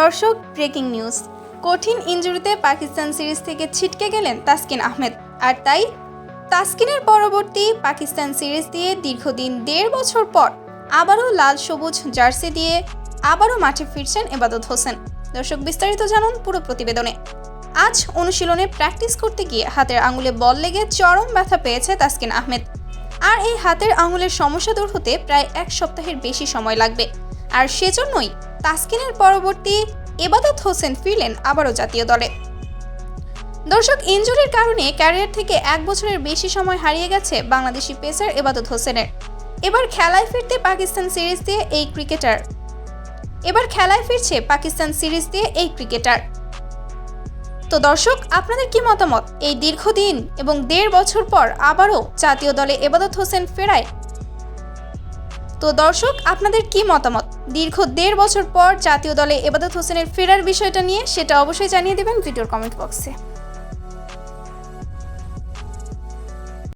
দর্শক, breaking news. কঠিন ইনজুরিতে Pakistan series থেকে ছিটকে গেলেন তাসকিন আহমেদ। আর তাই, তাসকিনের পরবর্তী পাকিস্তান সিরিজ দিয়ে দীর্ঘদিন দেড় বছর পর আবারও লাল সবুজ জার্সি দিয়ে আবারও মাঠে ফিরছেন এবাদত হোসেন। দর্শক, বিস্তারিত জানুন পুরো প্রতিবেদনে। আজ অনুশীলনে প্র্যাকটিস করতে গিয়ে হাতের আঙুলে বল লেগে চরম ব্যথা পেয়েছে তাসকিন আহমেদ। আর এই হাতের আঙুলের সমস্যা দূর হতে প্রায় এক সপ্তাহের বেশি সময় লাগবে। আর সেজন্যই তাসকিনের পরবর্তী এবাদত হোসেন ফিরলেন আবারও জাতীয় দলে। দর্শক, ইনজুরির কারণে ক্যারিয়ার থেকে এক বছরের বেশি সময় হারিয়ে গেছে বাংলাদেশি পেসার এবাদত হোসেনের। এবার খেলায় ফিরতে পাকিস্তান সিরিজ দিয়ে এই ক্রিকেটার। এবার খেলায় ফিরছে পাকিস্তান সিরিজ দিয়ে এই ক্রিকেটার। তো দর্শক, আপনাদের কি মতামত? এই দীর্ঘদিন এবং দেড় বছর পর আবারও জাতীয় দলে এবাদত হোসেন ফেরায় তো দর্শক, আপনাদের কি মতামত? দীর্ঘ দেড় বছর পর জাতীয় দলে এবাদত হোসেনের ফেরার বিষয়টা নিয়ে সেটা অবশ্যই জানিয়ে দেবেন ভিডিওর কমেন্ট বক্সে।